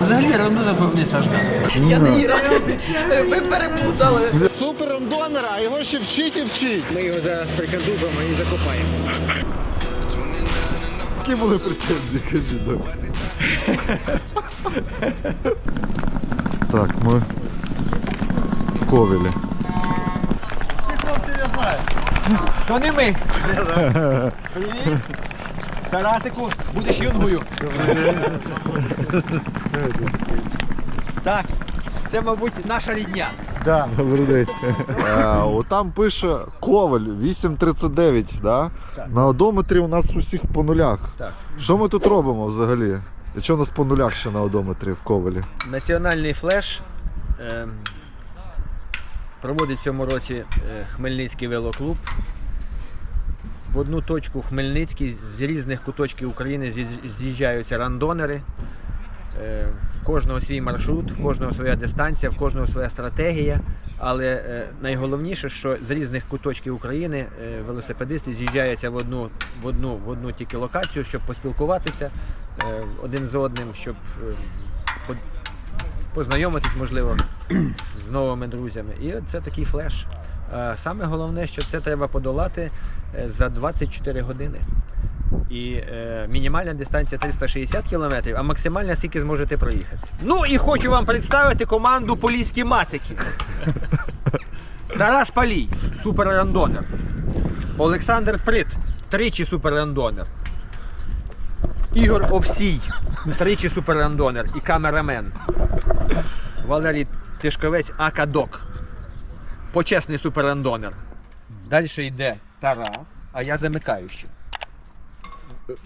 Взагалі рандона повні Сашка. Я не граю, ви переплутали. Супер рандонер, а його ще вчить і вчить. Ми його зараз прикандубимо і закопаємо. Які були претензії, кажіть, док? Так, ми в Ковелі. То не ми. Привіт. Тарасику, будеш юнгою. Так, це, мабуть, наша рідня. Да. Добрий день. Е, там пише Коваль 8.39, да? На одометрі у нас усіх по нулях. Так. Що ми тут робимо взагалі? І що у нас по нулях ще на одометрі в Ковалі? Національний флеш е, проводить в цьому році е, Хмельницький велоклуб. В одну точку Хмельницький з різних куточків України з'їжджаються рандонери. Е, В кожного свій маршрут, в кожного своя дистанція, в кожного своя стратегія. Але е, найголовніше, що з різних куточків України е, велосипедисти з'їжджаються в одну, в одну, в одну тільки локацію, щоб поспілкуватися один з одним, щоб познайомитись, можливо, з новими друзями. І це такий флеш. Е, Саме головне, що це треба подолати е, за 24 години. І е, мінімальна дистанція 360 км, а максимальна скільки зможете проїхати. Ну і хочу вам представити команду Поліські Мацики. Тарас Палій, суперрандонер. Олександр Прит, тричі суперрандонер. Ігор Овсій, тричі суперрандонер і камерамен. Валерій Тишковець Акадок. Почесний суперрандонер. Далі йде Тарас, а я замикаючий.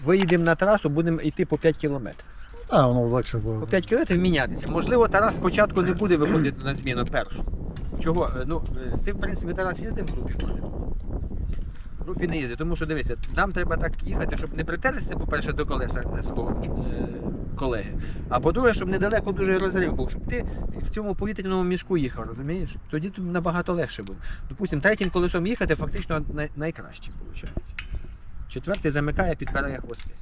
Виїдемо на трасу, будемо йти по 5 кілометрів. А, воно легше було. По 5 кілометрів мінятися. Можливо, Тарас спочатку не буде виходити на зміну першу. Чого? Е, Ну, е, ти, в принципі, Тарас їздив в групі? В групі не їздив, тому що дивися, нам треба так їхати, щоб не притертися, по-перше, до колеса свого е, колеги. А по-друге, щоб недалеко дуже розрив був, щоб ти в цьому повітряному мішку їхав, розумієш? Тоді тобі набагато легше буде. Допустимо, третім колесом їхати фактично най- найкраще виходить. Четвертий замикає, під підпирає хвости.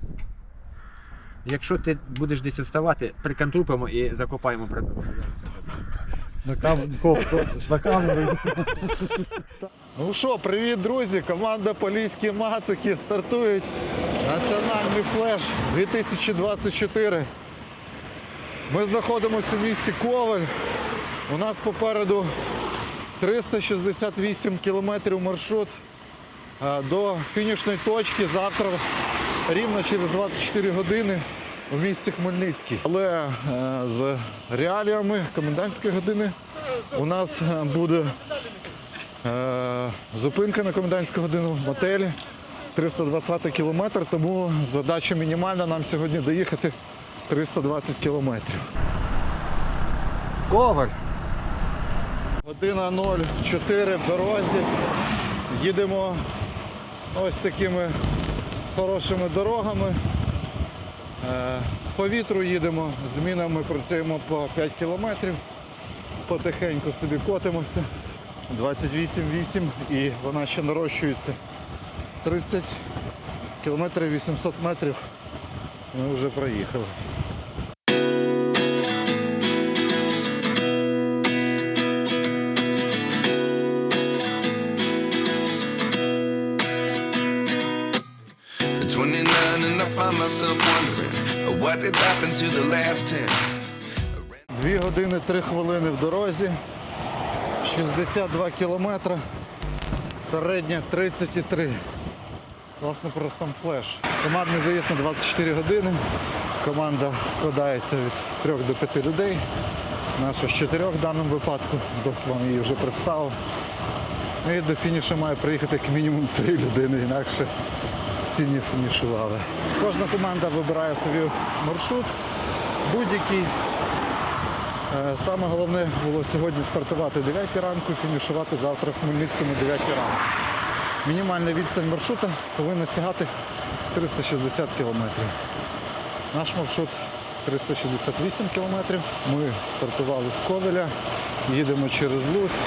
Якщо ти будеш десь відставати, прикантрупимо і закопаємо придурка. Ну що, привіт, друзі! Команда Поліські Мацики стартують національний флеш 2024. Ми знаходимося у місті Коваль. У нас попереду 368 кілометрів маршрут е, до фінішної точки завтра рівно через 24 години у місті Хмельницький. Але е, з реаліями комендантської години у нас е, буде е, зупинка на комендантську годину в мотелі 320 кілометр, тому задача мінімальна нам сьогодні доїхати 320 кілометрів. Коваль. Година 04 в дорозі. Їдемо ось такими хорошими дорогами. Е, По вітру їдемо, змінами працюємо по 5 кілометрів. Потихеньку собі котимося. 28,8 і вона ще нарощується. 30 кілометрів 800 метрів ми вже проїхали. What did the last 10. Дві години 3 хвилини в дорозі, 62 кілометри, середня 33. Власне, про сам флеш. Командний заїзд на 24 години. Команда складається від 3 до 5 людей. Наша з 4 в даному випадку, вам її вже представив. І до фінішу має приїхати як мінімум 3 людини, інакше не фінішували. Кожна команда вибирає собі маршрут, будь-який. Е, Саме головне було сьогодні стартувати о 9 ранку, фінішувати завтра в Хмельницькому о 9 ранку. Мінімальна відстань маршрута повинна сягати 360 кілометрів. Наш маршрут 368 кілометрів. Ми стартували з Ковеля, їдемо через Луцьк,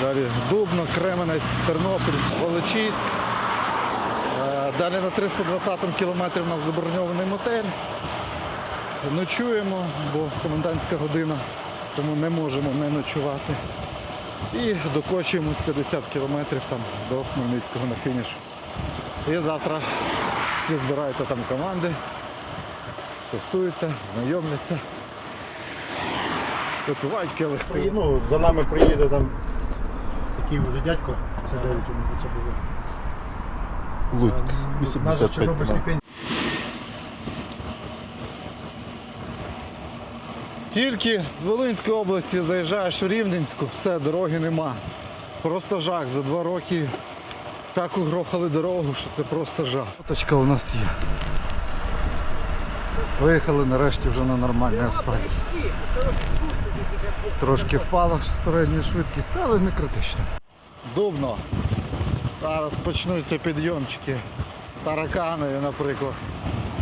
далі Дубно, Кременець, Тернопіль, Волочиськ. Далі на 320 кілометрі у нас заброньований мотель. ночуємо, бо комендантська година, тому не можемо не ночувати. І докочуємось 50 кілометрів там до Хмельницького на фініш. І завтра всі збираються там команди, тусуються, знайомляться, випивають келих ну, за нами приїде там такий вже дядько, це 9 йому це було. Луцьк, 85 Чорнобильський пень. Тільки з Волинської області заїжджаєш в Рівненську, все, дороги нема. Просто жах. За два роки так угрохали дорогу, що це просто жах. Точка у нас є. Виїхали нарешті вже на нормальний асфальт. Трошки впала середня швидкість, але не критично. Дубно. Зараз почнуться підйомчики. Тараканові, наприклад.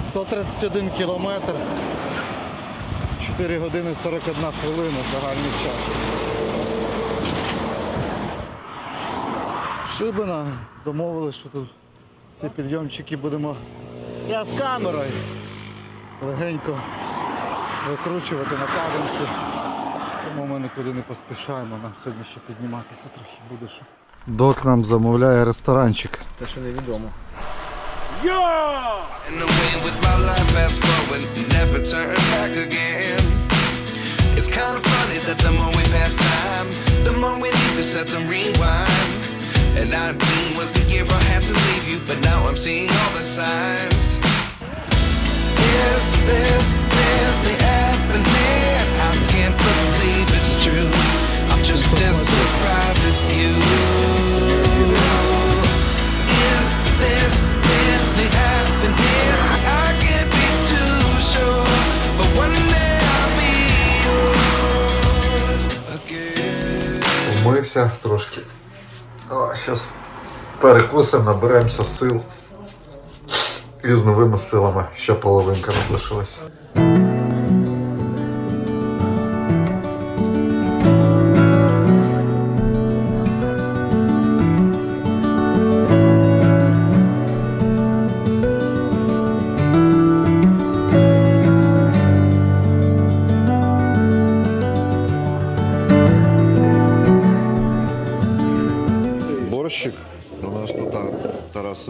131 кілометр. 4 години 41 хвилина загальний час. Шибина домовились, що тут всі підйомчики будемо. Я з камерою легенько викручувати на каденці. Тому ми нікуди не поспішаємо, нам сьогодні ще підніматися трохи буде. Що. Док нам замовляє ресторанчик. Те, що невідомо. It's kind of funny that the more we pass time, the more we need to set the rewind. And 19 was the year I had to leave you, but now I'm seeing all the signs. Is this really happening? I can't believe Умився трошки. Зараз перекусимо, наберемося сил. І з новими силами ще половинка нам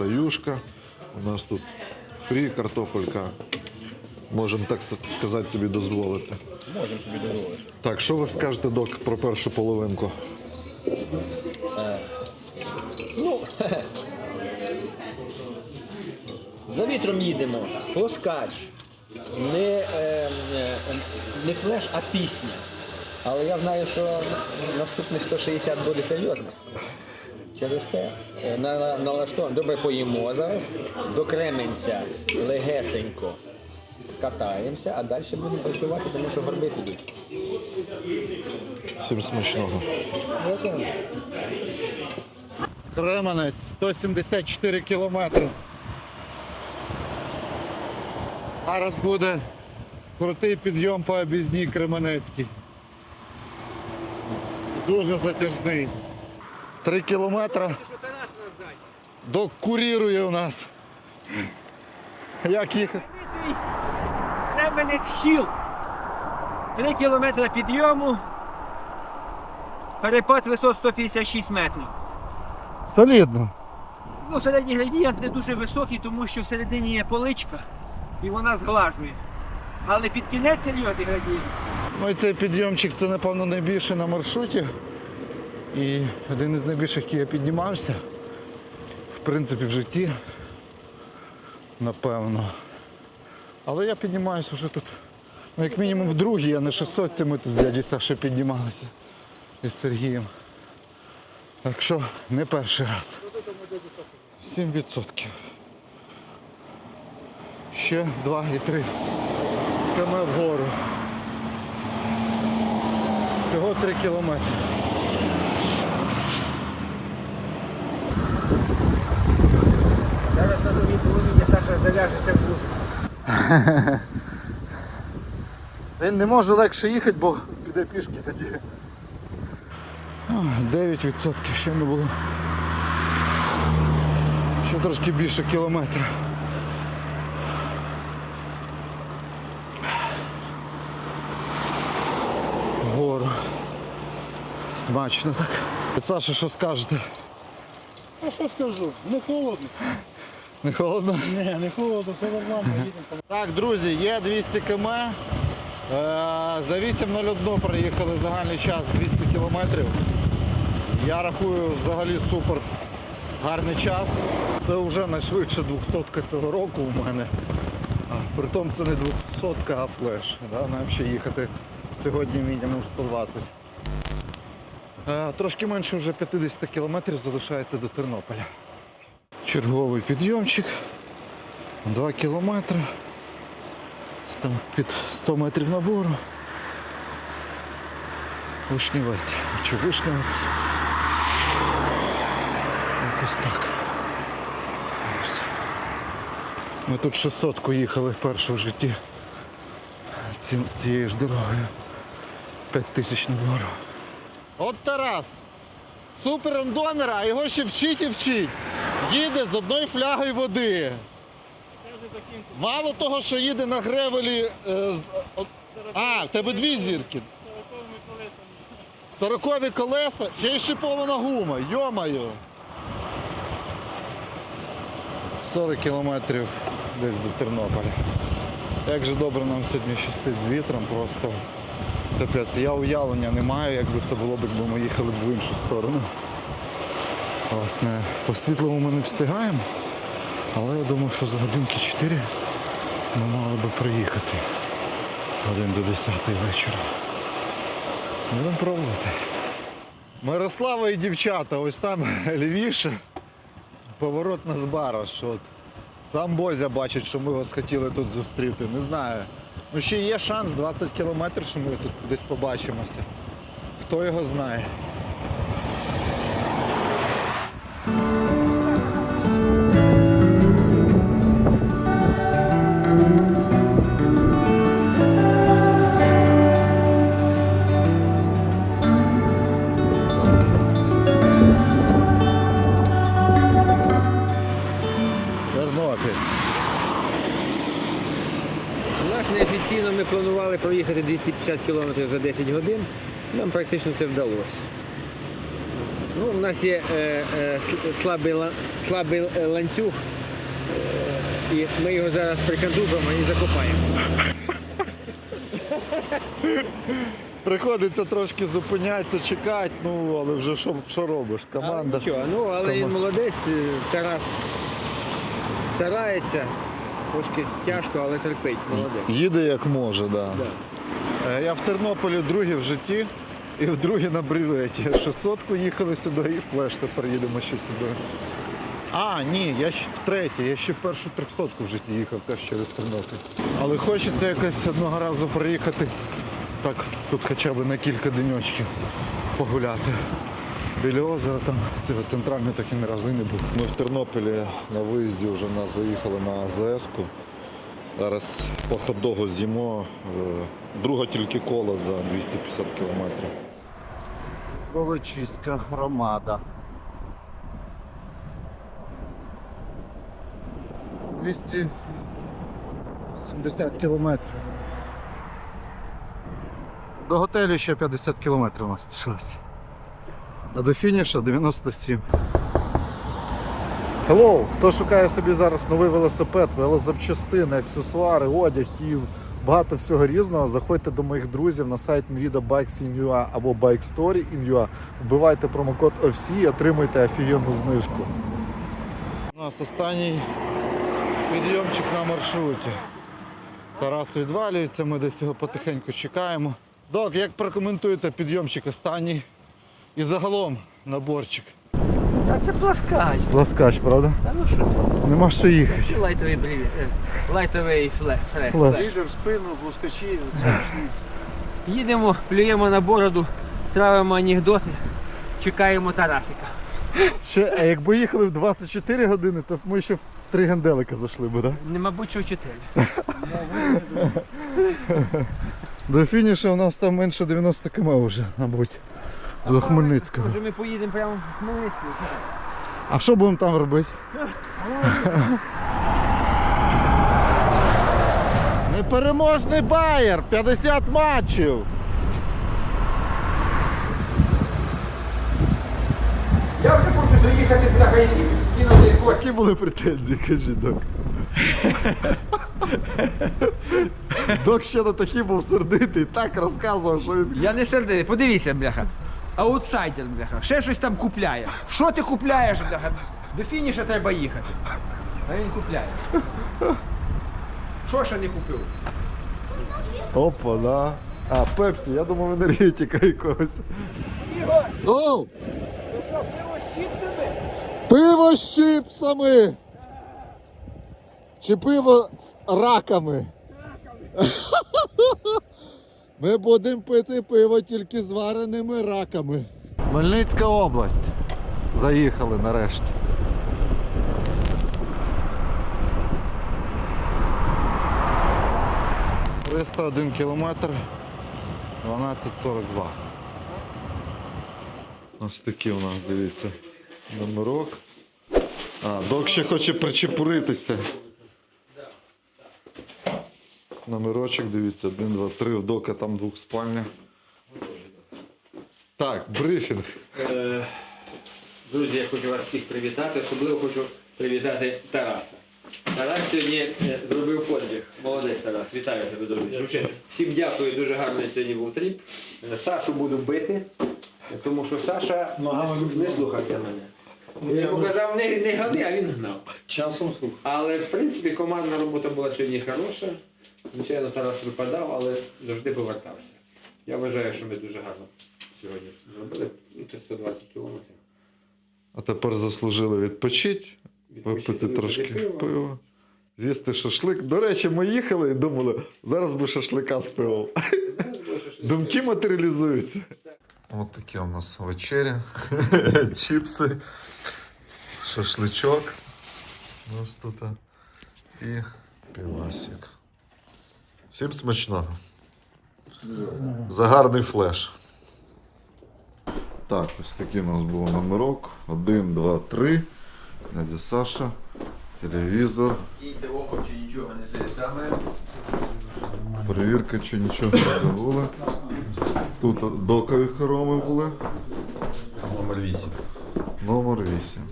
Тараса юшка, у нас тут фрі картопелька. Можемо так сказати собі дозволити. Можемо собі дозволити. Так, що ви скажете, док, про першу половинку? Ну, за вітром їдемо, плоскач. Не, е, е, не флеш, а пісня. Але я знаю, що наступних 160 буде серйозно. Через те е, на, на, налаштовуємо. Добре поїмо зараз. До Кременця легесенько катаємося, а далі будемо працювати, тому що горби підуть. Всім смачного. Кременець 174 кілометри. Зараз буде крутий підйом по об'їзній Кременецькій. Дуже затяжний. Три кілометри. Док курірує у нас. Як їхати? Кременець хіл. Три кілометри підйому. Перепад висот 156 метрів. Солідно. Ну, середній градієнт не дуже високий, тому що всередині є поличка і вона зглажує. Але під кінець серйозний градієнт. Ну і цей підйомчик це, напевно, найбільший на маршруті. І один із найбільших, який я піднімався. В принципі, в житті. Напевно. Але я піднімаюся вже тут. Ну, як мінімум в другій, а не 600 ми тут з дяді Саші піднімалися. Із Сергієм. Так що не перший раз. 7%. Ще 2 і 3 км вгору. Всього 3 кілометри. заляжеться в кухню. Він не може легше їхати, бо піде пішки тоді. 9% ще не було. Ще трошки більше кілометра. Гору. Смачно так. Саша, що скажете? А що скажу? Не холодно. Не холодно? Не, не холодно, все нормально. Так, друзі, є 200 км. Е, За 8.01 проїхали загальний час 200 кілометрів. Я рахую взагалі супер гарний час. Це вже найшвидше 200 цього року у мене. А, притом це не 200, а флеш. Да? Нам ще їхати сьогодні мінімум 120. Е, Трошки менше вже 50 кілометрів залишається до Тернополя. Черговий підйомчик. 2 кілометри. Там під 100 метрів набору. Вишнівець. Чи вишнівець? Якось так. Ми тут 600 їхали першу в житті ці, цією ж дорогою. 5 тисяч набору. От Тарас. Супер андонер, а його ще вчить і вчить. Їде з одною флягою води. Мало того, що їде на гревелі е, з. А, в тебе дві зірки. Сорокові колеса, ще й шипована гума, йомаю. 40 кілометрів десь до Тернополя. Як же добре нам сьогодні щастить з вітром, просто капець. Я уявлення не маю, якби це було б, якби ми їхали б в іншу сторону. Власне, по світлому ми не встигаємо. Але я думаю, що за годинки 4 ми мали би приїхати. Годин до 10 вечора. Будемо пробувати. Мирослава і дівчата, ось там лівіше. Поворот на Збараш. От. Сам Бозя бачить, що ми вас хотіли тут зустріти. Не знаю. Ну ще є шанс 20 кілометрів, що ми тут десь побачимося. Хто його знає. Власне, офіційно ми планували проїхати 250 км за 10 годин. Нам практично це вдалося. Ну, у нас є е, е, слабий, слабий ланцюг, е, і ми його зараз прикантупимо і закопаємо. Приходиться трошки зупинятися, чекати, ну але вже що, що робиш? Команда. Але нічого, ну, але він молодець, Тарас старається, трошки тяжко, але терпить, молодець. Їде як може, да. Да. Е, Я в Тернополі другий в житті і вдруге на брюветі. 600-ку їхали сюди і флеш тепер їдемо ще сюди. А, ні, я ще втретє, я ще першу 300-ку в житті їхав теж через Тернопіль. Але хочеться якось одного разу приїхати. Так, тут хоча б на кілька деньочків погуляти. Біля озера там цього центрального так і ні разу і не був. Ми в Тернополі на виїзді вже на, заїхали на АЗС-ку. Зараз по ходогу з'їмо. е, Друга тільки кола за 250 кілометрів. Волочиська громада. 270 кілометрів. До готелю ще 50 кілометрів у нас лишилось. А до фінішу 97. Hello! Хто шукає собі зараз новий велосипед, велозапчастини, аксесуари, одяг і багато всього різного, заходьте до моїх друзів на сайт Nvidia Bikes in UA або Bike Story in UA, вбивайте промокод OFC і отримуйте офігенну знижку. У нас останній підйомчик на маршруті. Тарас відвалюється, ми десь його потихеньку чекаємо. Док, як прокоментуєте підйомчик останній і загалом наборчик? Та це пласкач. Ласкач, правда? Та ну що це? Нема що їхати. Це лайтовий бріві. е, Лайтовий флеш. Флеш. Лідер в спину, блискачі. Їдемо, плюємо на бороду, травимо анекдоти, чекаємо Тарасика. Ще, а якби їхали в 24 години, то б ми ще в три генделика зайшли б, так? Не, мабуть, що в чотири. До фінішу у нас там менше 90 км вже, мабуть. До Хмельницького. Може ми поїдемо прямо в Хмельницький. А що будемо там робити? Непереможний Байер! 50 матчів! Я вже хочу доїхати бляха і кинути кость. Які були претензії, кажи, док. Док ще не такий був сердитий, так розказував, що він. Я не сердитий, подивіться, бляха. Аутсайдер, бляха, ще щось там купляє. Що ти купляєш, бляха? До фініша треба їхати. А він купляє. Що ще не купив? Опа, да. А, пепсі, я думав енергетика якогось. Оу! Пиво з чіпсами! Чи пиво з раками? Ми будемо пити пиво тільки з вареними раками. Хмельницька область. Заїхали нарешті. — 301 кілометр, 12.42. Ось такі у нас, дивіться, номерок. А, док ще хоче причепуритися. Номерочок, дивіться, 1, 2, 3, в дока там двохспальня. Так, брифінг. Друзі, я хочу вас всіх привітати. Особливо хочу привітати Тараса. Тарас сьогодні е, зробив подвиг. Молодець Тарас. Вітаю тебе, друзі. Всім дякую, дуже гарний сьогодні був тріп. Е, Сашу буду бити, тому що Саша не слухався мене. Я йому казав, не, не гани, а він гнав. Часом слух. Але в принципі командна робота була сьогодні хороша. Звичайно, Тарас випадав, але завжди повертався. Я вважаю, що ми дуже гарно сьогодні зробили. Ну, 120 кілометрів. А тепер заслужили відпочити, випити трошки пива. З'їсти шашлик. До речі, ми їхали і думали, зараз би шашлика з пивом. Думки матеріалізуються. Ось такі у нас вечеря. Чіпси, шашличок. Ось тут. І півасик. Всім смачного. За гарний флеш. Так, ось такий у нас був номерок. Один, два, три. Дядя Саша. Телевізор. Їдьте в око, чи нічого не саме. Перевірка, чи нічого не забули. Тут докові хороми були. Номер 8. Номер 8.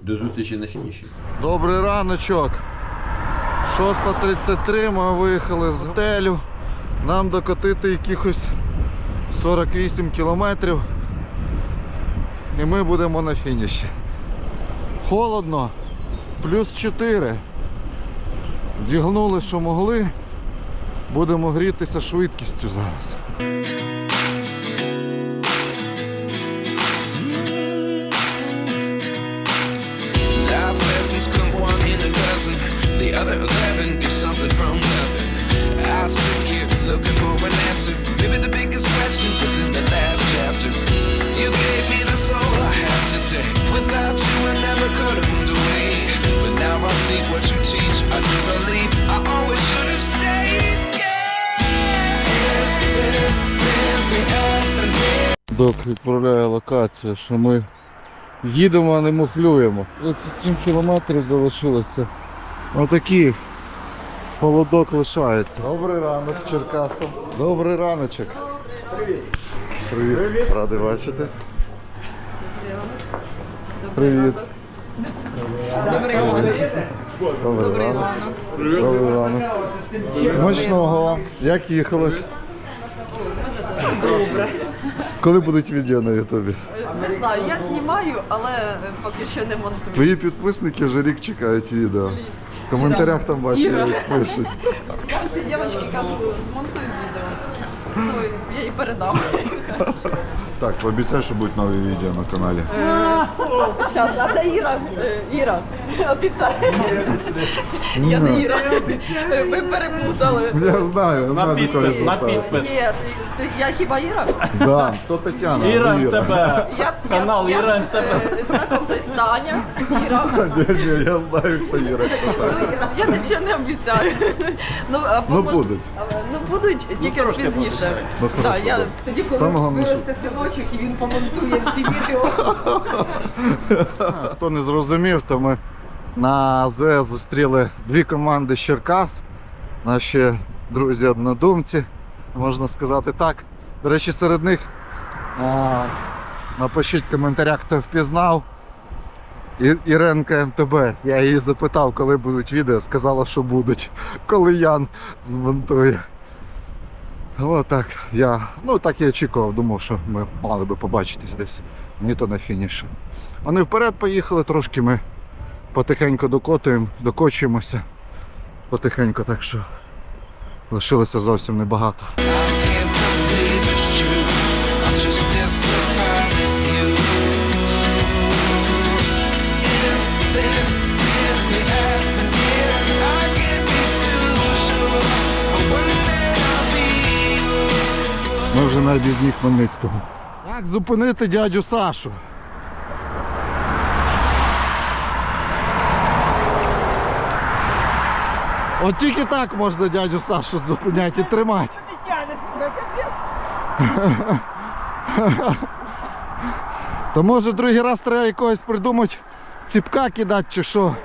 До зустрічі на фініші. Добрий раночок. 6.33 ми виїхали з готелю. Нам докотити якихось 48 кілометрів. І ми будемо на фініші. Холодно, плюс 4. Вдягнули, що могли. Будемо грітися швидкістю зараз. See what you teach. I do believe I always should have stayed. Yeah. Док відправляє локацію, що ми їдемо, а не мухлюємо. 37 кілометрів залишилося. Отакий холодок лишається. Добрий ранок, Черкасов. Добрий раночок. Привіт. Привіт. Радий бачити. Привіт. Добрий ранок. Добрий ранок. Добрий ранок. Смачного. Як їхалось? Добре. Коли будуть відео на Ютубі? Не знаю, я знімаю, але поки що не монтую. Твої підписники вже рік чекають відео. В коментарях там бачу, як пишуть. Я цій дівчинці кажу, змонтуй відео. Ну, я їй передам. Так, пообіцяй, що будуть нові відео на каналі. Зараз, а да Іра? Е, Іра, обіцяй. Я не Іра. Ми перепутали. Я знаю, я знаю, до кого звертаюся. Ні, ти- я хіба Іра? Да, то Тетяна. Іра. Я, Канал я, Іра тебе. Знаком Таня. Іра. Ні, ні, я знаю, хто Іра. хто Ну. Я нічого не обіцяю. Ну, або Ну, може- будуть. Ну будуть тільки пізніше. Ну, Да, хорошо, я, тоді, коли Саме головне, виросте синочок і він помонтує всі відео. Хто не зрозумів, то ми на АЗС зустріли дві команди з Черкас. Наші друзі-однодумці, можна сказати так. До речі, серед них а, Напишіть в коментарях, хто впізнав. І, Іренка МТБ. Я її запитав, коли будуть відео, сказала, що будуть, коли Ян змонтує. Отак. Я, ну так і очікував, думав, що ми мали би побачитись десь. Ні то на фініші. Вони вперед поїхали, трошки ми потихеньку докотуємо, докочуємося. Потихеньку, так що лишилося зовсім небагато. Ми вже на об'їзні Хмельницького. Як зупинити дядю Сашу? От тільки так можна дядю Сашу зупиняти і тримати. То може другий раз треба якогось придумати ціпка кидати чи що?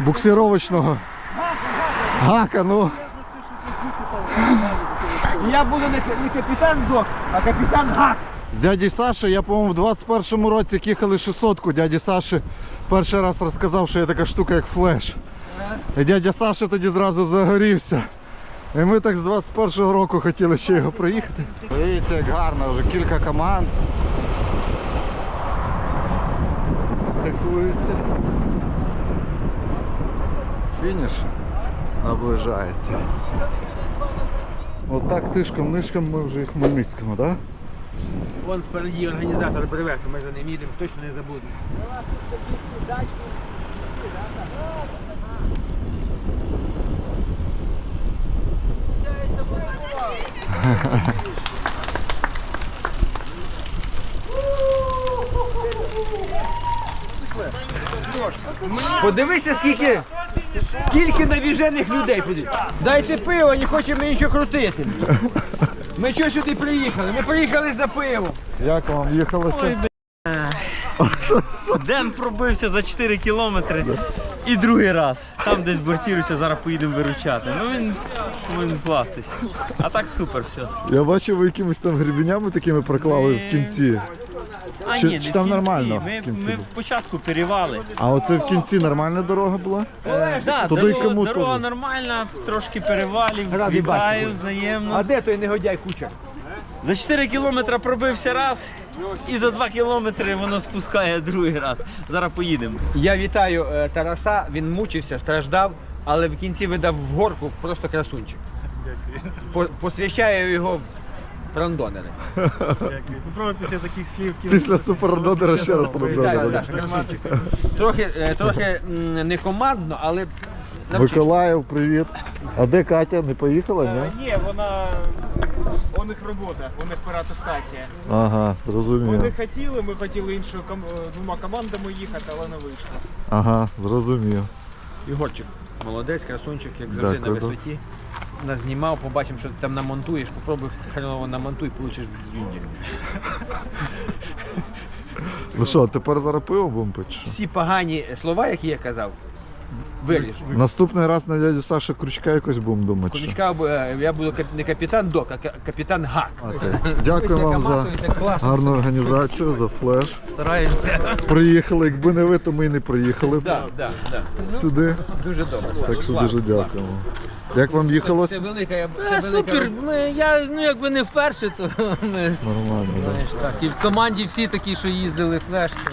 Буксировочного. Гака, ну. Я буду не, не капітан Док, а капітан Гак. З дяді Саші, я, по-моєму, в 21-му році як їхали 600-ку. Дяді Саші перший раз розказав, що є така штука, як флеш. І дядя Саша тоді зразу загорівся. І ми так з 21-го року хотіли ще його проїхати. Дивіться, як гарно, вже кілька команд. Стикуються. Фініш наближається. Отак тишком-нишком ми вже в Хмельницькому, так? Да? Вон впереді організатор бревету, ми за ним їдемо, точно не забудемо. Подивися, скільки, скільки навіжених людей подивись. Дайте пиво, не хочемо нічого крутити. Ми що сюди приїхали? Ми приїхали за пивом. Як вам їхалося? Ден пробився за 4 кілометри і другий раз. Там десь бортірується, зараз поїдемо виручати. Ну він повинен вкластись. А так супер все. Я бачив, ви якимись там гребенями такими проклали в кінці. А Чи- ні, чи не там в кінці. нормально Ми, в кінці ми було? спочатку перевали. А оце в кінці нормальна дорога була? Да, Туди дорога, кому дорога нормальна, трошки перевалів, Радий вітаю бачити. взаємно. А де той негодяй кучер? За 4 кілометри пробився раз, і за 2 кілометри воно спускає другий раз. Зараз поїдемо. Я вітаю е, Тараса, він мучився, страждав, але в кінці видав в горку просто красунчик. По- Посвящаю його в рандонери. Попробуй після таких слів Після супердодера ще раз Так, красунчик. Трохи, е, трохи м, не командно, але навчився. Миколаїв, привіт. А де Катя? Не поїхала, ні? Ні, вона у них робота, у них переатестація. Ага, зрозумів. Вони хотіли, ми хотіли іншою ком- е, двома командами їхати, але не вийшло. Ага, зрозумів. Ігорчик, молодець, красунчик, як завжди Дякую, на висоті. Нас знімав, побачимо, що ти там намонтуєш, попробуй хреново намонтуй, получиш бюнді. Ну що, тепер зараз пиво будемо пити? Всі погані слова, які я казав, виріж. Наступний раз на дядю Саша Крючка якось будемо думати. що. Конючка е, я буду кап- не капітан Док, а ка- капітан Гак. Окей. Дякую вам за гарну організацію, за флеш. Стараємося. Приїхали, якби не ви, то ми і не приїхали б Да, да, да. сюди. Дуже добре. Так що дуже дякуємо. Як вам Це їхалося? велика, я- це Е, велика супер, ми, я ну якби не вперше, то ми Нормально, так. знаєш, так. І в команді всі такі, що їздили флеш. то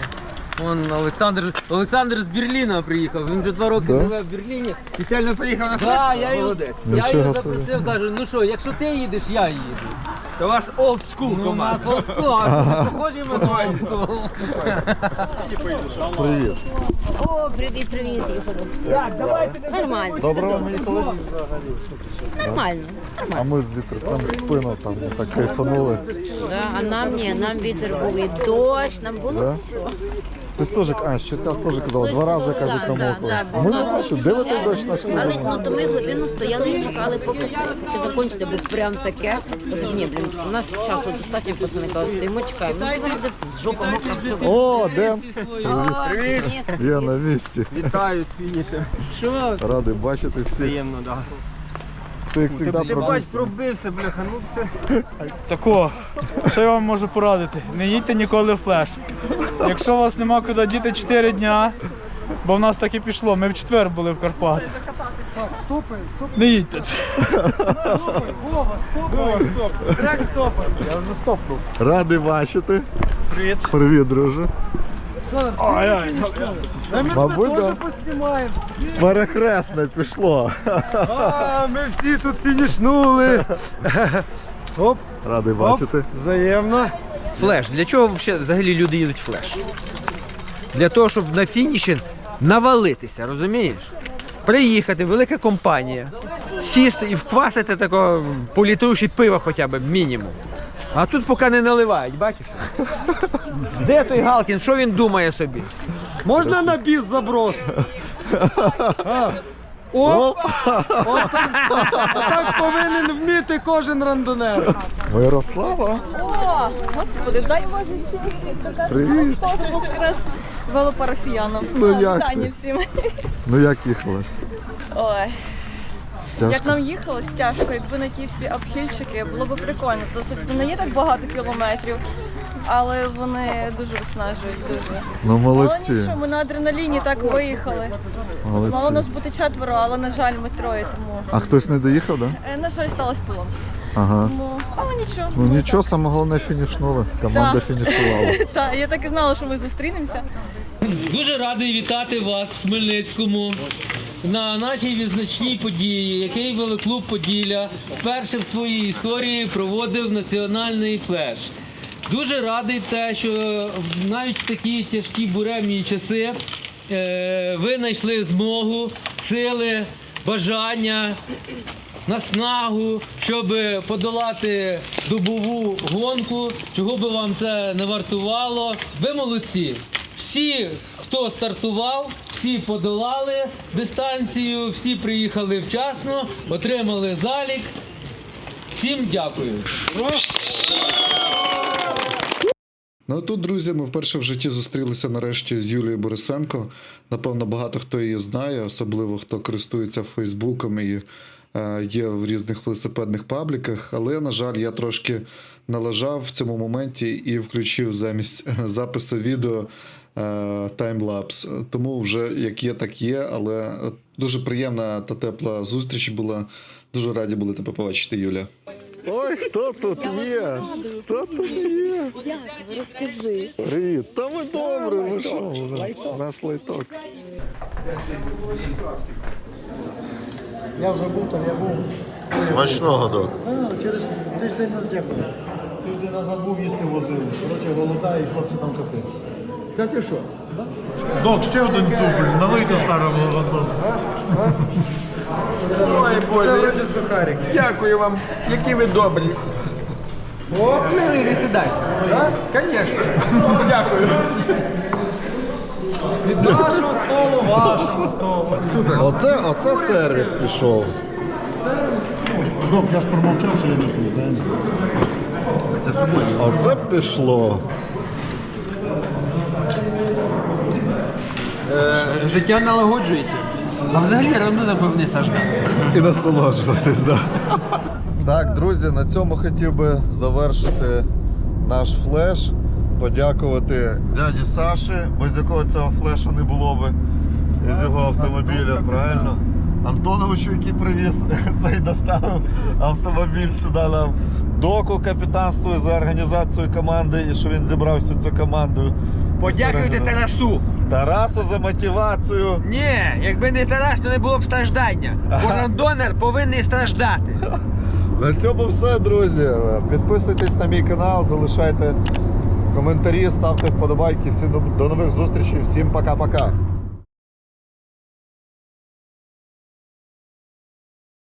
Вон Олександр, Олександр з Берліна приїхав. Він вже два роки Да? живе в Берліні. Спеціально приїхав на Да, я його, Молодець. я Нічого його собі. запросив, кажу, ну що, якщо ти їдеш, я їду. То у вас old school Ну, у нас команда. олдскул, а ми похожі ми на олдскул. Привіт. О, привіт, привіт, Ігорю. Нормально. все Добре добре. Нормально. А ми з вітрицем в спину там так кайфанули. Да, а нам ні, нам вітер був і дощ, нам було Да? все. Ти ж теж, а, Черкас теж казав, два рази Да, кажуть там да, да, ми не да. бачимо, де ви той дощ знайшли? Але ну, то ми годину стояли і чекали, поки це закінчиться, бо прям таке. Кажу, ні, блін, у нас часу достатньо, пацани кажуть, стоїмо, чекаємо. Ну, буде з жопа мокра все. О, Ден! Привіт. Є на місці. Вітаю з фінішем. Що? Радий бачити всіх. Приємно, так. Ти як завжди Ти бач, пробився. пробився, бляха, ну це. Тако, що я вам можу порадити? Не їдьте ніколи в флеш. Якщо у вас нема куди діти 4 дня, бо в нас так і пішло, ми в четвер були в Карпатах. Стопай, стопай. Не їдьте. Стопай, Вова, стопай. Стоп. Трек стопай. Я вже стопнув. Радий бачити. Привіт. Привіт, друже. Та ми тебе теж поснімаємо. Перехресне пішло. А, ми всі тут фінішнули. Оп, Радий оп, бачити. взаємно. Флеш. Для чого взагалі- взагалі люди їдуть в флеш? Для того, щоб на фініші навалитися, розумієш? Приїхати, велика компанія, сісти і вквасити такого по пива хоча б мінімум. А тут поки не наливають, бачиш? Де той Галкін? Що він думає собі? Можна на біс заброс? А. О, отак, отак повинен вміти кожен рандонер. Мирослава. О, господи, дай Боже, Привіт. Христос воскрес велопарафіянам. Ну, як Вітання всім. Ну як їхалось? Ой. Тяжко? Як нам їхалось тяжко, якби не ті всі обхильчики, було б прикольно. Досить не є так багато кілометрів, але вони дуже виснажують дуже. Ну Але нічого, ми на адреналіні так виїхали. Мало Молодці. нас бути четверо, але на жаль, ми троє, тому А хтось не доїхав, так? Да? Е, на жаль, сталася поломка. Ага. Тому, але нічого. Ну нічого, саме головне фінішнули. Команда Да. фінішувала. Так, я так і знала, що ми зустрінемося. Дуже радий вітати вас в Хмельницькому на нашій відзначній події, який велоклуб Поділля вперше в своїй історії проводив національний флеш. Дуже радий те, що навіть в такі тяжкі буремні часи е, ви знайшли змогу, сили, бажання, наснагу, щоб подолати добову гонку, чого би вам це не вартувало. Ви молодці. Всі, хто стартував, всі подолали дистанцію, всі приїхали вчасно, отримали залік. Всім дякую. Ну а тут, друзі, ми вперше в житті зустрілися нарешті з Юлією Борисенко. Напевно, багато хто її знає, особливо хто користується Фейсбуком і е, є в різних велосипедних пабліках. Але, на жаль, я трошки налажав в цьому моменті і включив замість е, запису відео таймлапс. Тому вже як є, так є. Але е, дуже приємна та тепла зустріч була. Дуже раді були тебе побачити, Юля. Ой, хто тут є? Хто тут є? Як? Розкажи. Привіт, та ми добре, ви що? У нас лайток. Я вже був там, я був. Смачного, док. А, через тиждень нас дякую. Тиждень назад був їсти возили. Коротше, голода і хлопці там капець. Та ти що? Док, ще один дубль, налийте старого роздону. Ой, Боже. Це вроді сухарик. Дякую вам, які ви добрі. О, стидайся. Так? Звісно. Дякую. Від нашого столу, вашого столу. Оце, оце сервіс пішов. Док, я ж промовчав, що я не? Це. Оце пішло. Е, життя налагоджується. А взагалі рано напевне стаждати. І насолоджуватись, да. Так, друзі, на цьому хотів би завершити наш флеш. Подякувати дяді Саші, без якого цього флешу не було би з його автомобіля, правильно? Антоновичу, який привіз цей доставив автомобіль сюди нам. Доку капітанствую за організацію команди і що він зібрав всю цю команду. Подякуйте Тарасу. Тарасу за мотивацію. Ні, якби не Тарас, то не було б страждання. Бо рандонер повинен страждати. На цьому все, друзі. Підписуйтесь на мій канал, залишайте коментарі, ставте вподобайки. Всім до до нових зустрічей. Всім пока-пока.